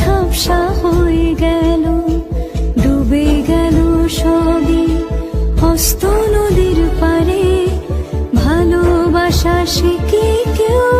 ঝাপসা হয়ে গেল ডুবে গেল সবই। হস্ত নদীর পারে ভালোবাসা শিখে কেউ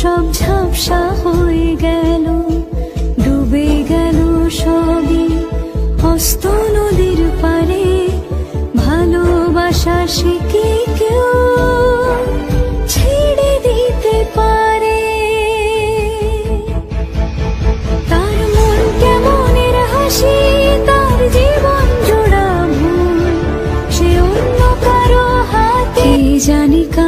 সব ঝাপসা হয়ে গেল, ডুবে গেল সবই। হস্ত নদীর পারে ভালোবাসা শিখে কেউ ছেড়ে দিতে পারে? তার মন কেমনের হাসি, তার জীবন জোড়া সে অন্য কারও হাতে। জানিকা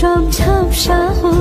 লেখা সব ঝাপসা হয়ে